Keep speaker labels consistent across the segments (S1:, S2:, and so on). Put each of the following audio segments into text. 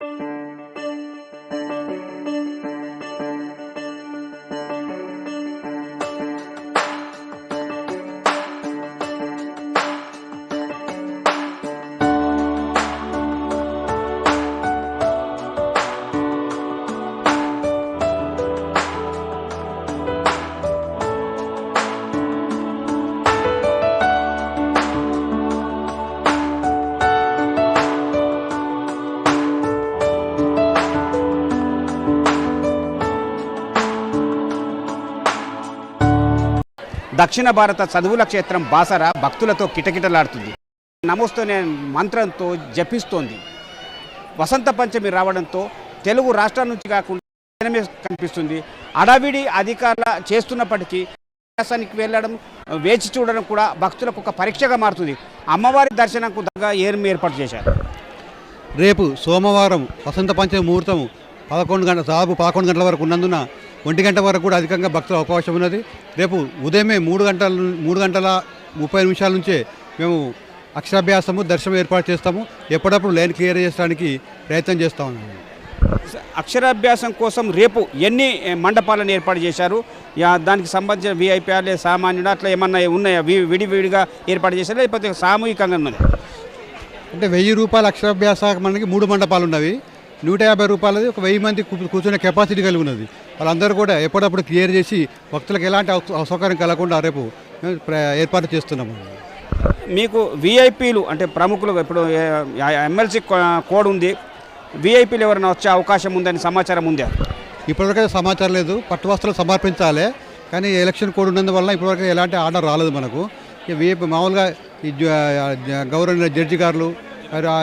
S1: Thank you. దక్షిణ భారత చదువుల క్షేత్రం బాసర భక్తులతో కిటకిటలాడుతుంది. నమోస్తోనే మంత్రంతో జపిస్తోంది. వసంత పంచమి రావడంతో తెలుగు రాష్ట్రాల నుంచి కాకుండా కనిపిస్తుంది. అడవిడి అధికారుల చేస్తున్నప్పటికీ ప్రయాసానికి వెళ్ళడం వేచి చూడడం కూడా భక్తులకు ఒక పరీక్షగా మారుతుంది. అమ్మవారి దర్శనంకు దగ్గర ఏర్మి ఏర్పాటు చేశారు.
S2: రేపు సోమవారం వసంత పంచమి ముహూర్తం పదకొండు గంటల దాదాపు పదకొండు గంటల వరకు ఉన్నందున ఒంటి గంట వరకు కూడా అధికంగా భక్తుల అవకాశం ఉన్నది. రేపు ఉదయమే మూడు గంటల మూడు గంటల ముప్పై నిమిషాల నుంచే మేము అక్షరాభ్యాసము దర్శనం ఏర్పాటు చేస్తాము. ఎప్పుడప్పుడు లైన్ క్లియర్ చేయడానికి ప్రయత్నం చేస్తాము
S1: అక్షరాభ్యాసం కోసం రేపు ఎన్ని మండపాలను ఏర్పాటు చేశారు? దానికి సంబంధించిన విఐపీ లేదా సామాన్యుడు అట్లా ఏమన్నా ఉన్నాయా? విడివిడిగా ఏర్పాటు చేశారా? లేకపోతే సామూహికంగా ఉన్నది?
S2: అంటే వెయ్యి రూపాయల అక్షరాభ్యాస మనకి మూడు మండపాలు ఉన్నవి. నూట యాభై రూపాయలది ఒక వెయ్యి మంది కూర్చునే కెపాసిటీ కలిగి ఉన్నది వాళ్ళందరూ కూడా ఎప్పుడప్పుడు క్లియర్ చేసి భక్తులకు ఎలాంటి అసౌ- అసౌకర్యం కలగకుండా రేపు ఏర్పాటు చేస్తున్నాము.
S1: మీకు విఐపీలు అంటే ప్రముఖులు ఇప్పుడు ఎమ్మెల్సీ కోడ్ ఉంది. విఐపీలు ఎవరైనా వచ్చే అవకాశం ఉందని సమాచారం ఉందా?
S2: ఇప్పటివరకు సమాచారం లేదు. పట్టు వస్త్రాలు సమర్పించాలి. కానీ ఎలక్షన్ కోడ్ ఉన్నందువల్ల ఇప్పటివరకు ఎలాంటి ఆర్డర్ రాలేదు మనకు. వీఐపీ మామూలుగా ఈ జ- జ-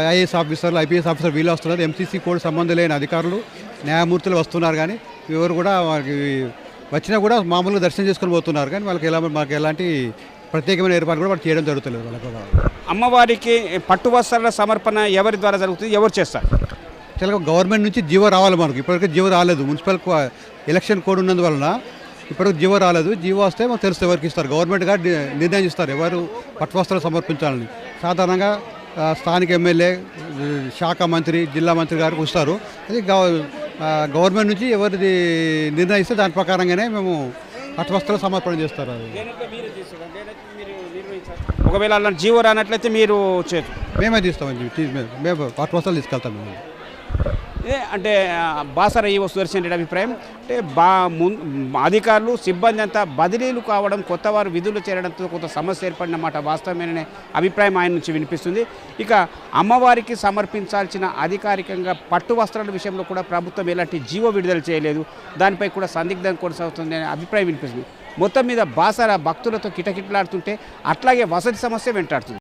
S2: ఐఏఎస్ ఆఫీసర్లు ఐపీఎస్ ఆఫీసర్ వీళ్ళు వస్తున్నారు. ఎంసీసీ కోడ్ సంబంధం లేని అధికారులు న్యాయమూర్తులు వస్తున్నారు కానీ ఎవరు కూడా వారికి వచ్చినా కూడా మామూలుగా దర్శనం చేసుకొని పోతున్నారు కానీ వాళ్ళకి ఎలా మాకు ఎలాంటి ప్రత్యేకమైన ఏర్పాటు కూడా వాళ్ళు చేయడం జరుగుతలేదు వాళ్ళకు.
S1: అమ్మవారికి పట్టు వస్త్రాల సమర్పణ ఎవరి ద్వారా జరుగుతుంది? ఎవరు చేస్తారు?
S2: చాలా గవర్నమెంట్ నుంచి జీవో రావాలి మనకు. ఇప్పటివరకు జీవో రాలేదు. మున్సిపల్ ఎలక్షన్ కోడ్ ఉన్నందువలన ఇప్పటివరకు జీవో రాలేదు. జీవో వస్తే మనకు తెలుస్తుంది ఎవరికి ఇస్తారు. గవర్నమెంట్ గారు డి- నిర్ణయం ఇస్తారు ఎవరు పట్టువస్త్రాలు సమర్పించాలని. సాధారణంగా స్థానిక ఎమ్మెల్యే శాఖ మంత్రి జిల్లా మంత్రి గారికి వస్తారు. అది గవర్నమెంట్ నుంచి ఎవరిది నిర్ణయిస్తే దాని ప్రకారంగానే మేము పట్టువస్త్రాలు సమర్పణ చేస్తారు అది.
S1: ఒకవేళ అలా జీవో రానట్లయితే మీరు
S2: మేమే తీస్తామని చెప్పి మేము- పట్టువస్త్రాలు తీసుకెళ్తాం మేము.
S1: అంటే ఆ, బాసర ఈ సుదర్శన్ రెడ్డి అభిప్రాయం. అంటే బా అధికారులు సిబ్బంది అంతా బదిలీలు కావడం కొత్త వారు విధులు చేరడంతో కొంత సమస్య ఏర్పడిన మాట వాస్తవమేననే అభిప్రాయం ఆయన నుంచి వినిపిస్తుంది. ఇక అమ్మవారికి సమర్పించాల్సిన అధికారికంగా పట్టు వస్త్రాల విషయంలో కూడా ప్రభుత్వం ఎలాంటి జీవో విడుదల చేయలేదు. దానిపై కూడా సందిగ్ధం కొనసాగుతుంది అనే అభిప్రాయం వినిపిస్తుంది. మొత్తం మీద బాసర భక్తులతో కిటకిటలాడుతుంటే అట్లాగే వసతి సమస్య వెంటాడుతుంది.